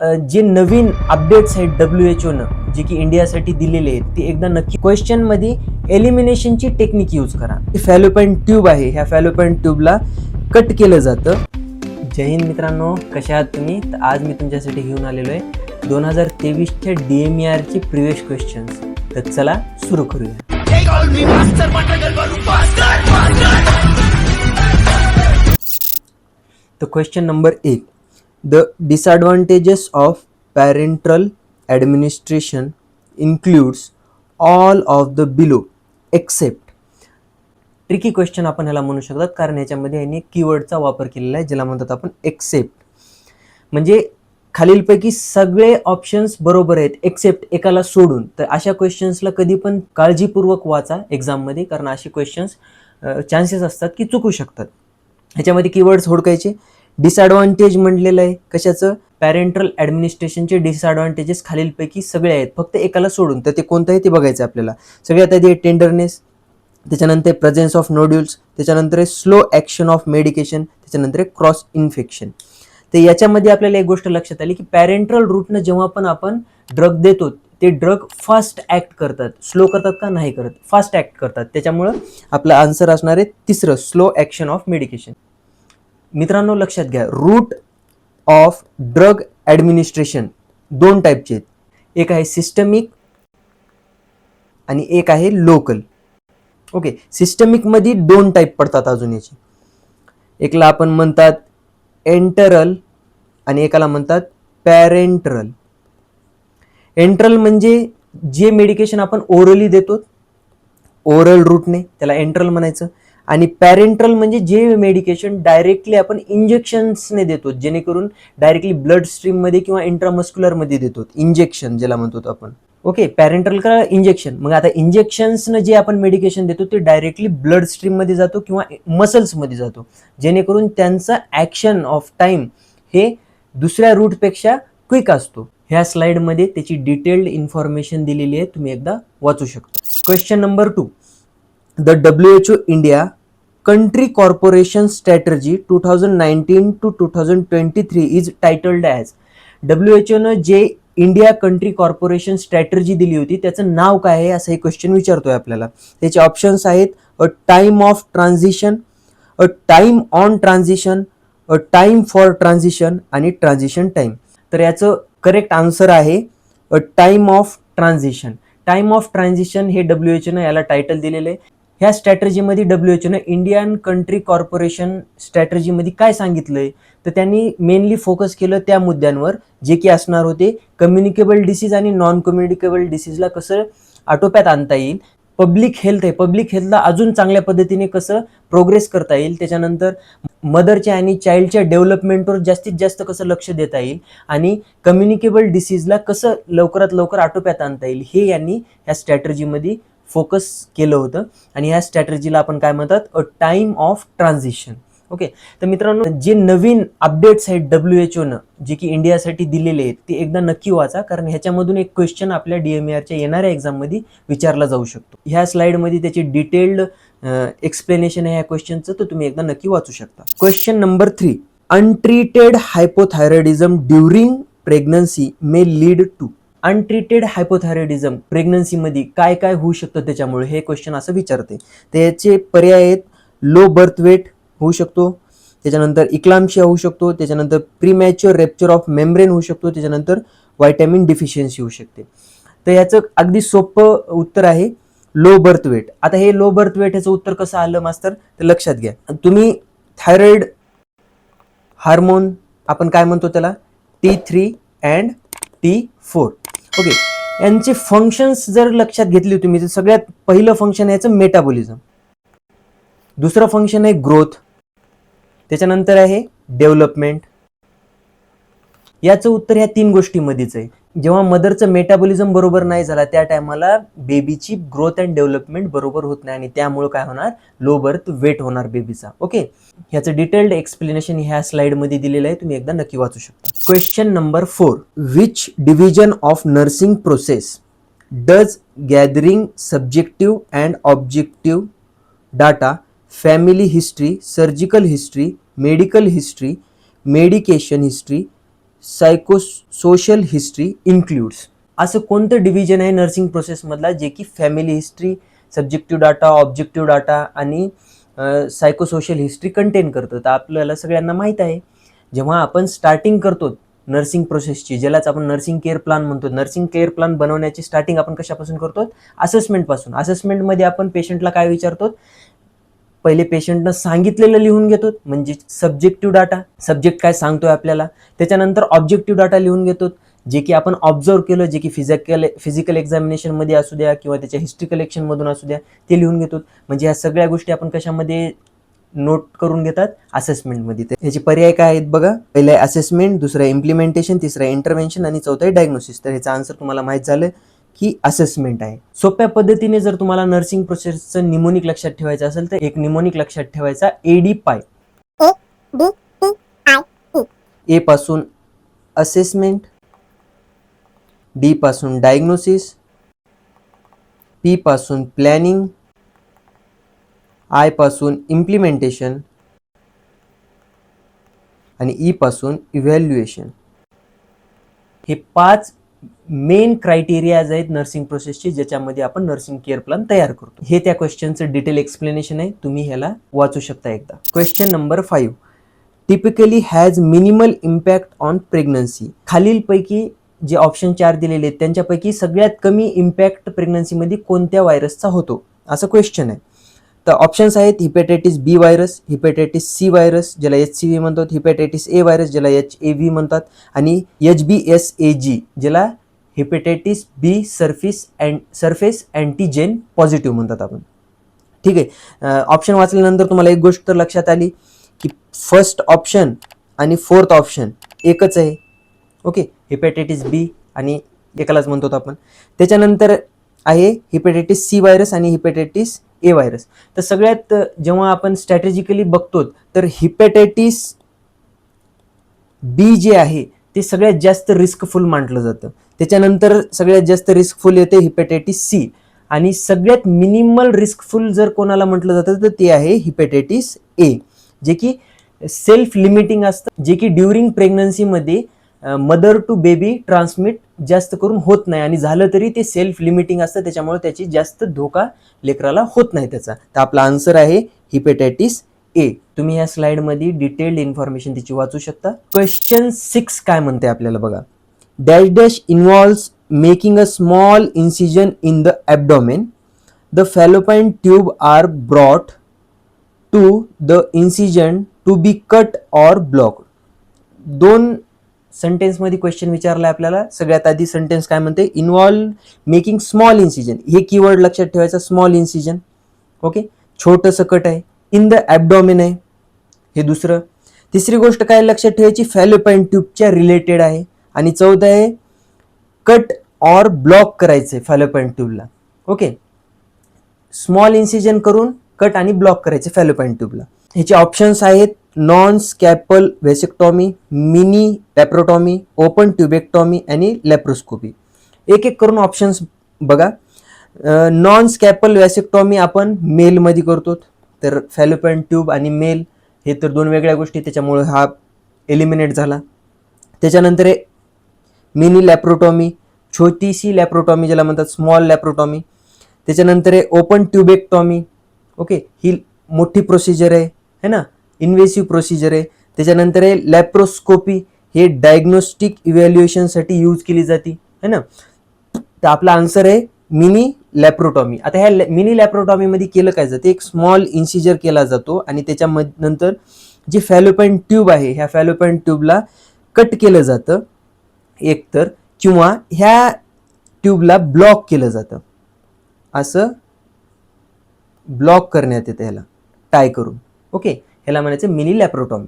जे नवीन अपडेट्स आहेत डब्ल्यू एच ओनं जे की इंडियासाठी दिलेले आहेत ते एकदा नक्की क्वेश्चनमध्ये एलिमिनेशनची टेक्निक यूज करा. फॅलोपॅन ट्यूब आहे ह्या फॅलोपॅन ट्यूबला कट केलं जातं. जय हिंद मित्रांनो कशा आहात तुम्ही? तर आज मी तुमच्यासाठी घेऊन आलेलो आहे दोन हजार तेवीसच्या डी एम ई आरचे प्रिव्हियस क्वेश्चन्स तर चला सुरू करूया. तर क्वेश्चन नंबर एक. The disadvantages of parenteral administration includes all of the below except tricky question आपण ह्याला म्हणू शकतात कारण याच्यामध्ये यांनी कीवर्डचा वापर केलेला आहे ज्याला म्हणतात आपण एक्सेप्ट म्हणजे खालीलपैकी सगळे ऑप्शन्स बरोबर आहेत एक्सेप्ट एकाला सोडून. तर अशा क्वेश्चन्सला कधी पण काळजीपूर्वक वाचा एक्झाममध्ये कारण असे क्वेश्चन्स चान्सेस असतात की चुकू शकतात. ह्याच्यामध्ये कीवर्ड्स हुडकायचे डिसएडव्हान्टेज म्हटलेलं आहे. कशाचं? पॅरेंटल ॲडमिनिस्ट्रेशनचे डिसअडवांटेजेस खालीलपैकी सगळे आहेत. फक्त एकाला सोडून. तर ते कोणतं आहे ते बघायचं आपल्याला. सगळ्यात आधी टेंडरनेस त्याच्यानंतर प्रेझेन्स ऑफ नोड्युल्स त्याच्यानंतर स्लो ॲक्शन ऑफ मेडिकेशन त्याच्यानंतर क्रॉस इन्फेक्शन तर याच्यामध्ये आपल्याला एक गोष्ट लक्षात आली की पॅरेंटल रूटनं जेव्हा पण आपण ड्रग देतो ते ड्रग फास्ट ॲक्ट करतात. स्लो करतात का? नाही करत. फास्ट ॲक्ट करतात. त्याच्यामुळं आपलं आन्सर असणार आहे तिसरं स्लो ॲक्शन ऑफ मेडिकेशन मित्रांनो लक्षात घ्या रूट ऑफ ड्रग ॲडमिनिस्ट्रेशन दोन टाईपचे आहेत. एक आहे सिस्टमिक आणि एक आहे लोकल ओके सिस्टमिकमध्ये दोन टाईप पडतात अजून याचे. एकला आपण म्हणतात एंटरल आणि एकाला म्हणतात पॅरेंटरल एंट्रल म्हणजे जे मेडिकेशन आपण ओरली देतो ओरल रूटने त्याला एंट्रल म्हणायचं. आणि पॅरेंट्रल म्हणजे जे मेडिकेशन डायरेक्टली आपण इंजेक्शन्सने देतो जेणेकरून डायरेक्टली ब्लड स्ट्रीममध्ये किंवा इंट्रामस्क्युलरमध्ये देतो. इंजेक्शन ज्याला म्हणतो आपण. ओके पॅरेंट्रल का इंजेक्शन मग आता इंजेक्शन्सनं जे आपण मेडिकेशन देतो ते डायरेक्टली ब्लड स्ट्रीममध्ये जातो किंवा मसल्समध्ये जातो. जेणेकरून त्यांचा ॲक्शन ऑफ टाईम हे दुसऱ्या रूटपेक्षा क्विक असतो. ह्या स्लाइडमध्ये त्याची डिटेल्ड इन्फॉर्मेशन दिलेली आहे तुम्ही एकदा वाचू शकता. Question number two the W H O India country corporation strategy 2019 to 2023 is titled as W H ओनं जे इंडिया कंट्री कॉर्पोरेशन स्ट्रॅटर्जी दिली होती त्याचं नाव काय आहे असं हे क्वेश्चन विचारतोय आपल्याला. त्याचे ऑप्शन्स आहेत a time of transition a time on transition a time for transition आणि ट्रान्झिशन टाइम तर याचं करेक्ट आन्सर आहे a time of transition time of transition हे डब्ल्यू एच ओनं याला टायटल दिलेलं आहे. ह्या स्ट्रॅटर्जीमध्ये डब्ल्यू एच ओनं इंडियन कंट्री कॉर्पोरेशन स्ट्रॅटर्जीमध्ये काय सांगितलंय? तर त्यांनी मेनली फोकस केलं त्या मुद्द्यांवर जे की असणार होते कम्युनिकेबल डिसीज आणि नॉन कम्युनिकेबल डिसीजला कसं आटोप्यात आणता येईल. पब्लिक हेल्थ आहे. पब्लिक हेल्थला अजून चांगल्या पद्धतीने कसं प्रोग्रेस करता येईल. त्याच्यानंतर मदरच्या आणि चाइल्डच्या डेव्हलपमेंटवर जास्तीत जास्त कसं लक्ष देता येईल आणि कम्युनिकेबल डिसीजला कसं लवकरात लवकर आटोप्यात आणता येईल हे यांनी ह्या स्ट्रॅटर्जीमध्ये फोकस केलं होतं. आणि ह्या स्ट्रॅटर्जीला आपण काय म्हणतात? A time of transition okay तर मित्रांनो जे नवीन अपडेट्स आहेत डब्ल्यू एच ओनं जे की इंडियासाठी दिलेले आहेत ते एकदा नक्की वाचा. कारण ह्याच्यामधून एक क्वेश्चन आपल्या डी एम आरच्या येणाऱ्या एक्झाममध्ये विचारला जाऊ शकतो. ह्या स्लाईडमध्ये त्याची डिटेल्ड एक्सप्लेनेशन आहे ह्या क्वेश्चनचं तर तुम्ही एकदा नक्की वाचू शकता. Question number three untreated hypothyroidism during pregnancy may lead to untreated hypothyroidism प्रेग्नन्सीमध्ये काय काय होऊ शकतं त्याच्यामुळे? हे क्वेश्चन असं विचारते. त्याचे पर्याय आहेत लो बर्थ वेट होऊ शकतो त्याच्यानंतर इक्लामशिया होऊ शकतो त्याच्यानंतर प्रीमॅच्युअर रेप्चर ऑफ मेम्ब्रेन होऊ शकतो त्याच्यानंतर व्हायटॅमिन डिफिशियन्सी होऊ शकते. तर याचं अगदी सोपं उत्तर आहे लो बर्थ वेट आता हे लो बर्थ वेट ह्याचं उत्तर कसं आलं मास्तर? तर लक्षात घ्या. तुम्ही थायरॉइड हार्मोन आपण काय म्हणतो त्याला? T three and T four okay यांचे फंक्शन्स जर लक्षात घेतली तुम्ही तर सगळ्यात पहिलं फंक्शन आहे याचं मेटाबॉलिझम दुसरं फंक्शन आहे ग्रोथ त्याच्यानंतर आहे डेव्हलपमेंट याचं उत्तर ह्या तीन गोष्टीमध्येच आहे. जेव्हा मदरचं मेटाबॉलिझम बरोबर नाही झाला त्या टायमाला बेबीची ग्रोथ अँड डेव्हलपमेंट बरोबर होत नाही आणि त्यामुळे काय होणार? लो बर्थ वेट होणार बेबीचा ओके ह्याचं डिटेल्ड एक्सप्लेनेशन ह्या स्लाइडमध्ये दिलेलं आहे. तुम्ही एकदा नक्की वाचू शकता. Question number four which division of nursing process does gathering subjective and objective data family history surgical history medical history medication history psycho social history includes असं कोणतं डिव्हिजन आहे नर्सिंग प्रोसेसमधला जे की family history subjective data objective data आणि psychosocial history contain करतं. तर आपल्याला सगळ्यांना माहीत आहे. जेव्हा आपण स्टार्टिंग करतो नर्सिंग प्रोसेसची ज्यालाच आपण नर्सिंग केअर प्लॅन म्हणतो नर्सिंग केअर प्लॅन बनवण्याची स्टार्टिंग आपण कशापासून करतो? असेसमेंटपासून असेसमेंटमध्ये आपण पेशंटला काय विचारतो? पहिले पेशंटनं सांगितलेलं लिहून घेतो म्हणजे सब्जेक्टिव्ह डाटा सब्जेक्ट काय सांगतोय आपल्याला? त्याच्यानंतर ऑब्जेक्टिव्ह डाटा लिहून घेतो जे की आपण ऑब्झर्व केलं जे की फिजिकल फिजिकल एक्झामिनेशनमध्ये असू द्या किंवा त्याच्या हिस्ट्री कलेक्शनमधून असू द्या ते लिहून घेतो म्हणजे ह्या सगळ्या गोष्टी आपण कशामध्ये नोट करून घेतात? असेसमेंटमध्ये तर ह्याचे पर्याय काय आहेत बघा? पहिलं आहे असेसमेंट दुसरं इम्प्लिमेंटेशन तिसरं इंटरव्हेन्शन आणि चौथं आहे डायग्नोसिस तर ह्याचा आन्सर तुम्हाला माहीत झालं ही असेसमेंट आहे. सोप्या पद्धतीने जर तुम्हाला नर्सिंग प्रोसेसचं निमोनिक लक्षात ठेवायचं असेल तर एक निमोनिक लक्षात ठेवायचा एडी पाय. ए पासून असेसमेंट डी पासून डायग्नोसिस पी पासून प्लॅनिंग आयपासून इम्प्लिमेंटेशन आणि ई पासून इव्हॅल्युएशन हे पाच मेन क्रायटेरियाज आहेत नर्सिंग प्रोसेसचे ज्याच्यामध्ये आपण नर्सिंग केअर प्लॅन तयार करतो. हे त्या क्वेश्चनचं डिटेल एक्सप्लेनेशन आहे. तुम्ही ह्याला वाचू शकता एकदा. Question number five typically has minimal impact on pregnancy खालीलपैकी जे ऑप्शन चार दिलेले आहेत त्यांच्यापैकी सगळ्यात कमी इम्पॅक्ट प्रेग्नन्सीमध्ये कोणत्या व्हायरसचा होतो? असं क्वेश्चन आहे. तर ऑप्शन्स आहेत hepatitis B virus hepatitis C virus ज्याला एच सी व्ही म्हणतात हिपॅटायटिस ए व्हायरस ज्याला एच ए व्ही म्हणतात आणि H B S A G ज्याला hepatitis B surface and surface antigen positive म्हणतात आपण. ठीक आहे? ऑप्शन वाचल्यानंतर तुम्हाला एक गोष्ट लक्षात आली की फर्स्ट ऑप्शन आणि फोर्थ ऑप्शन एकच आहे. ओके हिपॅटायटिस बी आणि एकालाच म्हणतो आपण. त्याच्यानंतर आहे हिपॅटायटिस सी व्हायरस आणि हिपॅटायटिस ए व्हायरस तर सगळ्यात जेव्हा आपण स्ट्रॅटेजिकली बघतो तर हिपॅटायटिस बी जे आहे ते सगळ्यात जास्त रिस्कफुल मानलं जातं. त्याच्यानंतर सगळ्यात जास्त रिस्कफुल येते हिपॅटायटिस सी आणि सगळ्यात मिनिमल रिस्कफुल जर कोणाला म्हटलं जातं तर ते आहे हिपॅटायटिस ए जे की सेल्फ लिमिटिंग असतं जे की ड्युरिंग प्रेग्नन्सीमध्ये मदर टू बेबी ट्रान्समिट जास्त करून होत नाही. आणि झालं तरी ते सेल्फ लिमिटिंग असतं त्याच्यामुळे त्याची जास्त धोका लेकराला होत नाही त्याचा. तर आपला आन्सर आहे हिपेटायटिस ए तुम्ही या स्लाइडमध्ये डिटेल्ड इन्फॉर्मेशन तिची वाचू शकता. क्वेश्चन सिक्स काय म्हणते आपल्याला बघा. Dash dash involves making a small incision in the abdomen. The fallopian tube are brought to the incision to be cut or block दोन सेंटेन्समध्ये क्वेश्चन विचारला आपल्याला. सगळ्यात आधी सेंटेन्स काय म्हणते? इन्व्हॉल्व मेकिंग स्मॉल इन्सिजन हे कीवर्ड लक्षात ठेवायचं स्मॉल इन्सिजन ओके छोटंसं कट आहे. इन द ॲबडॉमिन आहे. हे दुसरं. तिसरी गोष्ट काय लक्षात ठेवायची? फॅलोपाईन ट्यूबच्या रिलेटेड आहे. आणि चौदा आहे कट ऑर ब्लॉक करायचं आहे फॅलोपॅन ट्यूबला ओके स्मॉल इन्सिजन करून कट आणि ब्लॉक करायचे फॅलोपॅन ट्यूबला ह्याचे ऑप्शन्स आहेत non scalpel vasectomy mini laparotomy open tubectomy आणि लॅप्रोस्कोपी एक एक करून ऑप्शन्स बघा. नॉन स्कॅपल वॅसेक्टॉमी आपण मेलमध्ये करतो. तर फॅलोपॅन ट्यूब आणि मेल हे तर दोन वेगळ्या गोष्टी त्याच्यामुळे हा एलिमिनेट झाला. त्याच्यानंतर आहे मिनी लॅप्रोटॉमी छोटीशी लॅप्रोटॉमी ज्याला म्हणतात स्मॉल लॅप्रोटॉमी. त्याच्यानंतर आहे ओपन ट्युबेक्टॉमी ओके ही मोठी प्रोसिजर आहे है ना? इन्व्हेसिव्ह प्रोसिजर आहे. त्याच्यानंतर आहे लॅप्रोस्कोपी हे डायग्नोस्टिक इव्हॅल्युएशनसाठी यूज केली जाते है ना? तर आपला आन्सर आहे मिनी लॅप्रोटॉमी. आता ह्या मिनी लॅप्रोटॉमीमध्ये केलं काय जातं? एक स्मॉल इन्सिजर केला जातो आणि त्याच्यामध्ये नंतर जी फॅलोपॅन ट्यूब आहे ह्या फॅलोपॅन ट्यूबला कट केलं जातं. एकतर किंवा ह्या ट्यूबला ब्लॉक केलं जातं. असं ब्लॉक करण्यात येतं ह्याला. टाय करून. ओके ह्याला म्हणायचं मिनी लॅप्रोटॉमी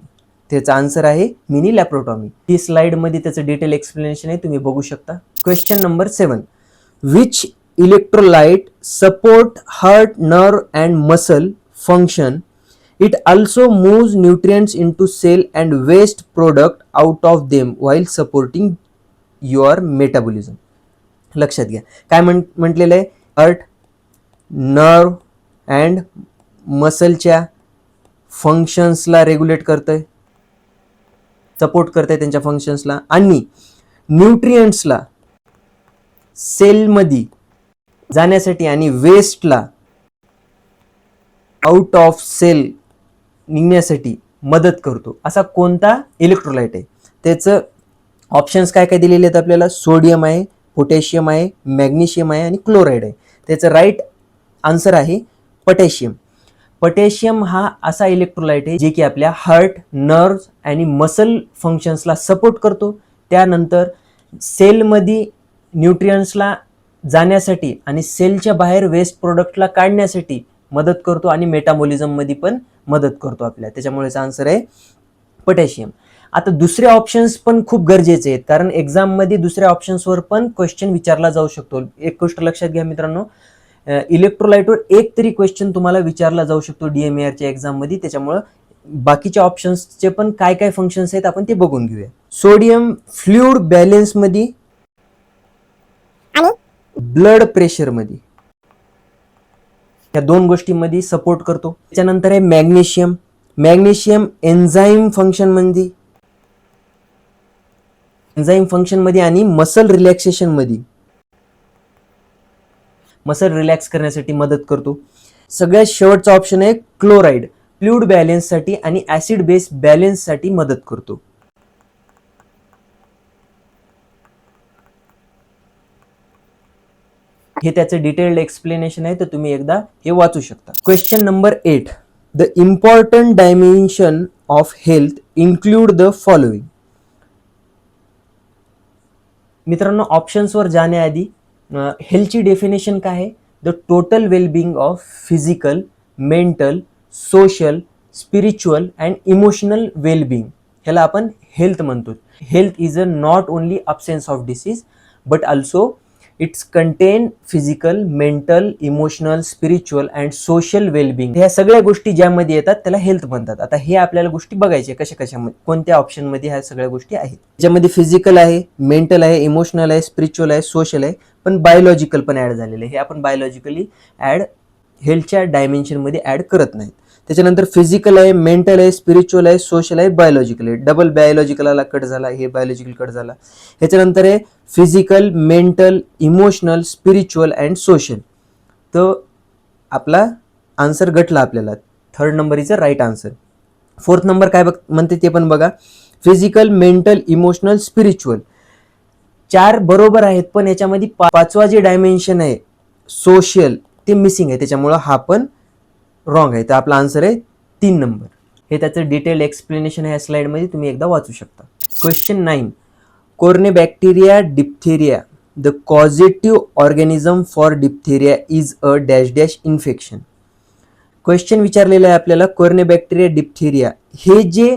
त्याचा आन्सर आहे मिनी लॅप्रोटॉमी ही स्लाइडमध्ये त्याचं डिटेल एक्सप्लेनेशन आहे तुम्ही बघू शकता. Question number seven which electrolyte support heart nerve and muscle function it also nutrients into cell and waste product out of them while supporting your metabolism. लक्षात घ्या. काय म्हण म्हटलेलं आहे? अर्ट नर्व अँड मसलच्या फंक्शन्सला रेग्युलेट करतंय. सपोर्ट करते त्यांच्या फंक्शन्सला. आणि न्यूट्रियंट्सला सेलमध्ये जाण्यासाठी आणि वेस्टला आउट ऑफ सेल निघण्यासाठी मदत करतो. असा कोणता इलेक्ट्रोलाइट आहे? त्याचं ऑप्शन्स काय काय दिलेले आहेत आपल्याला? सोडियम आहे पोटॅशियम आहे मॅग्नेशियम आहे आणि क्लोराईड आहे. त्याचं राईट आन्सर आहे पोटॅशियम पोटॅशियम हा असा इलेक्ट्रोलाइट आहे जे की आपल्या हार्ट नर्व्स आणि मसल फंक्शन्सला सपोर्ट करतो. त्यानंतर सेलमध्ये न्यूट्रियन्सला जाण्यासाठी आणि सेलच्या बाहेर वेस्ट प्रोडक्टला काढण्यासाठी मदत करतो आणि मेटाबॉलिझममध्ये पण मदत करतो आपल्या. त्याच्यामुळेचा आन्सर आहे पोटॅशियम आता दुसरे ऑप्शन्स पण खूप गरजेचे आहेत. कारण एक्झाममध्ये दुसऱ्या ऑप्शन्सवर पण क्वेश्चन विचारला जाऊ शकतो. एक गोष्ट लक्षात घ्या मित्रांनो. इलेक्ट्रोलाइटवर एक तरी क्वेश्चन तुम्हाला विचारला जाऊ शकतो डीएमएआरच्या एक्झाममध्ये त्याच्यामुळं बाकीच्या ऑप्शन्सचे पण काय काय फंक्शन्स आहेत आपण ते बघून घेऊया. सोडियम फ्लुइड बॅलेन्समध्ये ब्लड प्रेशरमध्ये या दोन गोष्टींमध्ये सपोर्ट करतो. त्याच्यानंतर आहे मॅग्नेशियम मॅग्नेशियम एन्झाईम फंक्शनमध्ये एन्झाईम फंक्शनमध्ये आणि मसल रिलॅक्सेशनमध्ये मसल रिलॅक्स करण्यासाठी मदत करतो. सगळ्यात शेवटचा ऑप्शन आहे क्लोराईड फ्लुइड बॅलेन्ससाठी आणि ऍसिड बेस बॅलेन्ससाठी मदत करतो. हे त्याचं डिटेल्ड एक्सप्लेनेशन आहे तर तुम्ही एकदा हे वाचू शकता. Question number eight the important dimension of health include the following मित्रांनो ऑप्शन्सवर जाण्याआधी हेल्थची डेफिनेशन काय आहे? The total wellbeing of physical mental social spiritual and emotional wellbeing ह्याला आपण हेल्थ म्हणतो. Health is a not only absence of disease but also its content physical mental emotional spiritual and social wellbeing. ह्या सगळ्या गोष्टी ज्यामध्ये येतात त्याला health म्हणतात. आता हे आपल्याला गोष्टी बघायच्या कशा कशामध्ये कोणत्या ऑप्शनमध्ये ह्या सगळ्या गोष्टी आहेत? ज्यामध्ये फिजिकल आहे मेंटल आहे इमोशनल आहे स्पिरिच्युअल आहे सोशल आहे पण बायोलॉजिकल पण ॲड झालेलं आहे. हे आपण बायोलॉजिकली ॲड हेल्थच्या डायमेन्शनमध्ये ॲड करत नाहीत. त्याच्यानंतर फिजिकल आहे मेंटल आहे स्पिरिच्युअल आहे सोशल आहे बायोलॉजिकल आहे. डबल बायोलॉजिकलला कट झाला हे बायोलॉजिकल कट झाला. ह्याच्यानंतर आहे physical mental emotional spiritual and social तर आपला आन्सर गटला आपल्याला. Third number is a right answer fourth number काय बघ म्हणते ते पण बघा. फिजिकल मेंटल इमोशनल स्पिरिच्युअल चार बरोबर आहेत पण याच्यामध्ये पाचवा जे डायमेन्शन आहे सोशल ते मिसिंग आहे. त्याच्यामुळं हा पण रॉंग आहे. तर आपला आन्सर आहे तीन नंबर हे त्याचं डिटेल एक्सप्लेनेशन आहे या स्लाइडमध्ये तुम्ही एकदा वाचू शकता. Question nine corynebacteria diphtheria the causative organism for diphtheria is a dash dash infection question विचारलेलं आहे आपल्याला कोर्नेबॅक्टेरिया डिप्थेरिया हे जे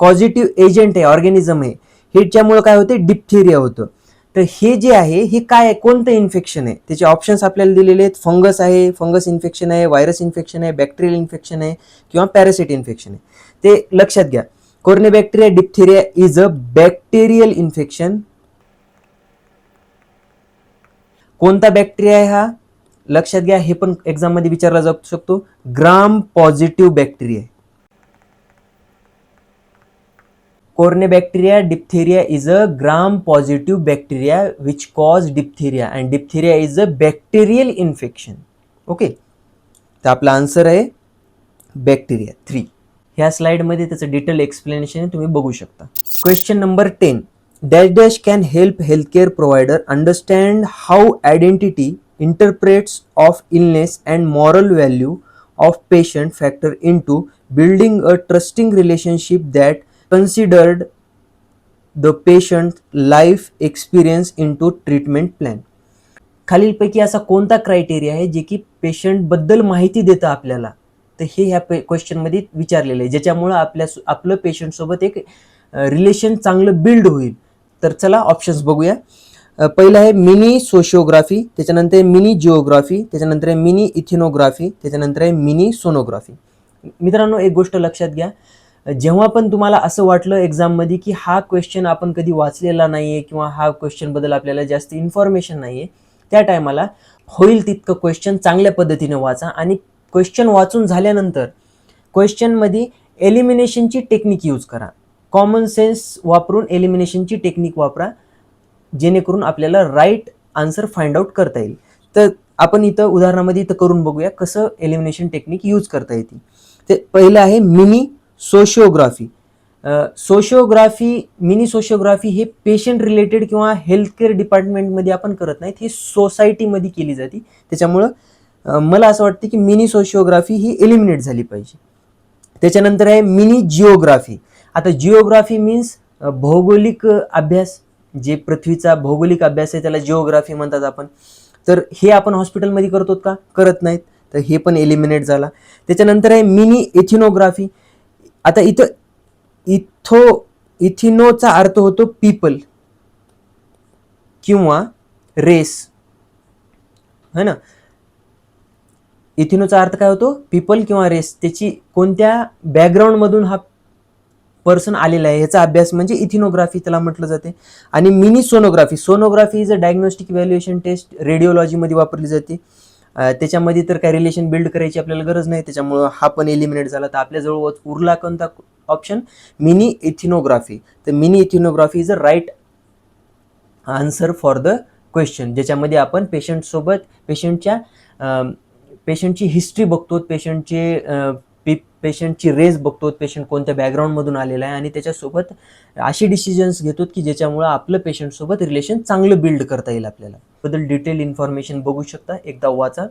कॉझिटिव्ह एजंट आहे ऑर्गॅनिझम आहे ह्याच्यामुळं काय होते डिप्थेरिया होतं. तर हे जे आहे हे काय आहे? कोणतं इन्फेक्शन आहे? त्याचे ऑप्शन्स आपल्याला दिलेले आहेत. फंगस आहे फंगस इन्फेक्शन आहे व्हायरस इन्फेक्शन आहे बॅक्टेरियल इन्फेक्शन आहे किंवा पॅरासिट इन्फेक्शन आहे. ते लक्षात घ्या. Corynebacteria diphtheria is a bacterial infection कोणता बॅक्टेरिया आहे हा? लक्षात घ्या. हे पण एक्झाममध्ये विचारला जाऊ शकतो. ग्राम पॉझिटिव्ह बॅक्टेरिया आहे Cornebacteria diphtheria is a gram positive bacteria which cause diphtheria and diphtheria is a bacterial infection. Okay तर आपला आन्सर आहे बॅक्टेरिया थ्री ह्या स्लाइडमध्ये त्याचं डिटेल एक्सप्लेनेशन तुम्ही बघू शकता. Question number ten dash dash can help healthcare provider understand how identity interprets of illness and moral value of patient factor into building a trusting relationship that considered patient life experience into treatment plan खालीलपैकी असा कोणता criteria आहे जे की पेशंटबद्दल माहिती देतं आपल्याला? तर हे ह्या क्वेश्चनमध्ये विचारलेलं आहे ज्याच्यामुळं आपल्या आपलं पेशंटसोबत एक रिलेशन चांगलं बिल्ड होईल. तर चला ऑप्शन्स बघूया. पहिलं आहे मिनी सोशिओग्राफी त्याच्यानंतर आहे मिनी जिओग्राफी त्याच्यानंतर आहे मिनी इथिनोग्राफी त्याच्यानंतर आहे मिनी सोनोग्राफी मित्रांनो एक गोष्ट लक्षात घ्या. जेव्हा पण तुम्हाला असं वाटलं एक्झाममध्ये की हा क्वेश्चन आपण कधी वाचलेला नाही आहे किंवा हा क्वेश्चनबद्दल आपल्याला जास्त इन्फॉर्मेशन नाही आहे त्या टायमाला होईल तितकं क्वेश्चन चांगल्या पद्धतीनं वाचा. आणि क्वेश्चन वाचून झाल्यानंतर क्वेश्चनमध्ये एलिमिनेशनची टेक्निक यूज करा. कॉमन सेन्स वापरून एलिमिनेशनची टेक्निक वापरा. जेणेकरून आपल्याला राईट आन्सर फाइंड आउट करता येईल. तर आपण इथं उदाहरणामध्ये इथं करून बघूया कसं एलिमिनेशन टेक्निक यूज करता येते. ते पहिलं आहे मिनी सोशिओग्राफी सोशिओग्राफी मिनी सोशिओग्राफी हे पेशंट रिलेटेड किंवा हेल्थकेअर डिपार्टमेंटमध्ये आपण करत नाहीत. ही सोसायटीमध्ये केली जाते. त्याच्यामुळं मला असं वाटतं की मिनी सोशिओग्राफी ही एलिमिनेट झाली पाहिजे. त्याच्यानंतर आहे मिनी जिओग्राफी आता जिओग्राफी मीन्स भौगोलिक अभ्यास जे पृथ्वीचा भौगोलिक अभ्यास आहे त्याला जिओग्राफी म्हणतात आपण. तर हे आपण हॉस्पिटलमध्ये करतो का? करत नाहीत. तर हे पण एलिमिनेट झाला. त्याच्यानंतर आहे मिनी एथिनोग्राफी आता इथं इथो इथिनोचा अर्थ होतो पीपल किंवा रेस है ना? इथिनोचा अर्थ काय होतो? पीपल किंवा रेस त्याची कोणत्या बॅकग्राऊंडमधून हा पर्सन आलेला आहे? ह्याचा अभ्यास म्हणजे इथिनोग्राफी त्याला म्हटलं जाते. आणि mini sonography sonography is a diagnostic evaluation test रेडिओलॉजीमध्ये वापरली जाते. त्याच्यामध्ये तर काय रिलेशन बिल्ड करायची आपल्याला गरज नाही. त्याच्यामुळं हा पण एलिमिनेट झाला. तर आपल्याजवळ उरला कोणता ऑप्शन मिनी इथिनोग्राफी तर mini ethnography is a right answer for the question ज्याच्यामध्ये आपण पेशंटसोबत पेशंटच्या पेशंटची हिस्ट्री बघतो. पेशंटचे पी पेशंटची रेस बघतो पेशंट कोणत्या बॅकग्राऊंडमधून आलेला आहे आणि त्याच्यासोबत अशी डिसिजन्स घेतो की ज्याच्यामुळं आपलं पेशंटसोबत रिलेशन चांगलं बिल्ड करता येईल आपल्याला. बद्दल डिटेल इन्फॉर्मेशन बघू शकता. एकदा वाचा.